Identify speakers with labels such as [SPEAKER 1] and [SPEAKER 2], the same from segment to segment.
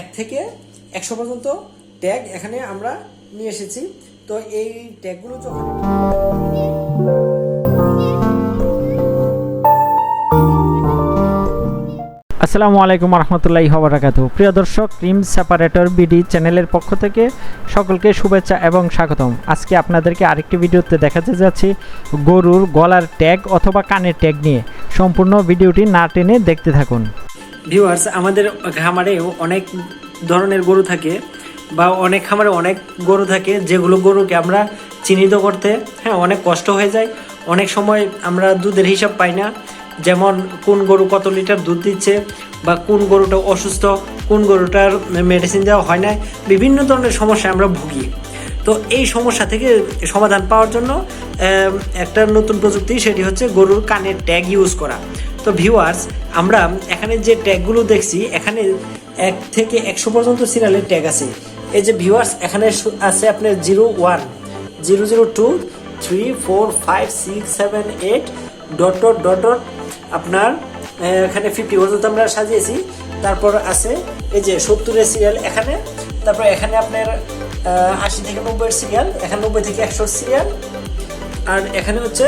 [SPEAKER 1] এক থেকে একশো পর্যন্ত ট্যাগ এখানে আমরা নিয়ে এসেছি। তো এই ট্যাগগুলো যখন
[SPEAKER 2] আসসালামু আলাইকুম রহমতুল্লাহি হবরাকাত প্রিয় দর্শক ক্রিম সেপারেটর বিডি চ্যানেলের পক্ষ থেকে সকলকে শুভেচ্ছা এবং স্বাগতম। আজকে আপনাদেরকে আরেকটি ভিডিওতে দেখাতে যাচ্ছি গরুর গলার ট্যাগ অথবা কানের ট্যাগ নিয়ে। সম্পূর্ণ ভিডিওটি না টেনে দেখতে থাকুন।
[SPEAKER 1] ভিউয়ার্স আমাদের খামারে অনেক ধরনের গরু থাকে বা অনেক খামারে অনেক গরু থাকে যেগুলো গরুকে আমরা চিহ্নিত করতে হ্যাঁ অনেক কষ্ট হয়ে যায়। অনেক সময় আমরা দুধের হিসাব পাই না, যেমন কোন গরু কত লিটার দুধ দিচ্ছে বা কোন গরুটা অসুস্থ, কোন গরুটার মেডিসিন দেওয়া হয় না, বিভিন্ন ধরনের সমস্যায় আমরা ভুগি। তো এই সমস্যা থেকে সমাধান পাওয়ার জন্য একটা নতুন প্রযুক্তি, সেটি হচ্ছে গরুর কানের ট্যাগ ইউজ করা। তো ভিউয়ার্স আমরা এখানে যে ট্যাগগুলো দেখছি, এখানে এক থেকে একশো পর্যন্ত সিরিয়ালের ট্যাগ আছে। এই যে ভিউয়ার্স এখানে আছে আপনার zero one zero zero two three four five six seven eight dot dot dot dot আপনার এখানে ফিফটি পর্যন্ত আমরা সাজিয়েছি। তারপর আছে এই যে সত্তরের সিরিয়াল এখানে, তারপর এখানে আপনার আশি থেকে নব্বইয়ের সিরিয়াল এখানে নব্বই থেকে একশো সিরিয়াল আর এখানে হচ্ছে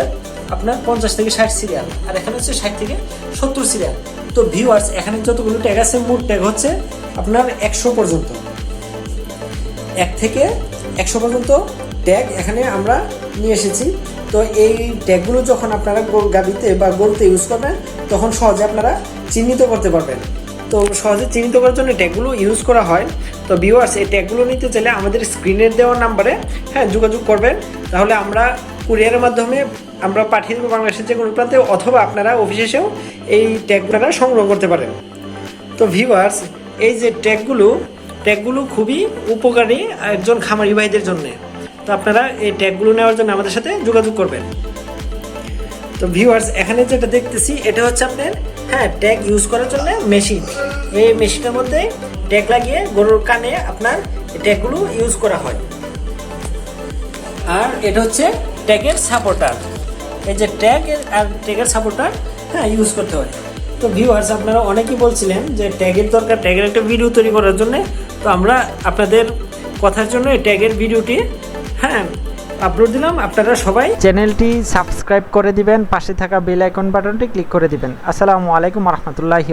[SPEAKER 1] আপনার পঞ্চাশ থেকে ষাট সিরিয়াল আর এখানে হচ্ছে ষাট থেকে সত্তর সিরিয়াল তো ভিউয়ার্স এখানে যতগুলো ট্যাগ আছে, মোট ট্যাগ হচ্ছে আপনার একশো পর্যন্ত। এক থেকে একশো পর্যন্ত ট্যাগ এখানে আমরা নিয়ে এসেছি। তো এই ট্যাগগুলো যখন আপনারা গাবিতে বা গরুতে ইউজ করবেন, তখন সহজে আপনারা চিহ্নিত করতে পারবেন। তো সহজে চিহ্নিত করার জন্য ট্যাগগুলো ইউজ করা হয়। তো ভিউয়ার্স এই ট্যাগগুলো নিতে চাইলে আমাদের স্ক্রিনের দেওয়া নাম্বারে হ্যাঁ যোগাযোগ করবেন। তাহলে আমরা কুরিয়ারের মাধ্যমে আমরা পাঠিয়ে দেবো বাংলাদেশের যে কোনো প্রান্তে অথবা আপনারা অফিসে এসেও এই ট্যাগগুলো সংগ্রহ করতে পারেন। তো ভিউয়ার্স এই যে ট্যাগগুলো ট্যাগগুলো খুবই উপকারী একজন খামারি ভাইদের জন্যে। তো আপনারা এই ট্যাগগুলো নেওয়ার জন্য আমাদের সাথে যোগাযোগ করবেন। তো ভিউয়ার্স এখানে যেটা দেখতেছি, এটা হচ্ছে আপনার হ্যাঁ ট্যাগ ইউজ করার জন্য মেশিন এই মেশিনের মধ্যে ট্যাগ লাগিয়ে গরুর কানে আপনার ট্যাগগুলো ইউজ করা হয়। আর এটা হচ্ছে ট্যাগের সাপোর্টার এই যে ট্যাগ আর ট্যাগের সাপোর্টটা হ্যাঁ ইউজ করতে হয়। তো ভিউয়ার্স আপনারা অনেকেই বলছিলেন যে ট্যাগের দরকার ট্যাগের একটা ভিডিও তৈরি করার জন্যে। তো আমরা আপনাদের কথার জন্য এই ট্যাগের ভিডিওটি হ্যাঁ আপলোড দিলাম। আপনারা সবাই
[SPEAKER 2] চ্যানেলটি সাবস্ক্রাইব করে দিবেন, পাশে থাকা বেল আইকন বাটনটি ক্লিক করে দিবেন। আসসালামু আলাইকুম রহমতুল্লাহি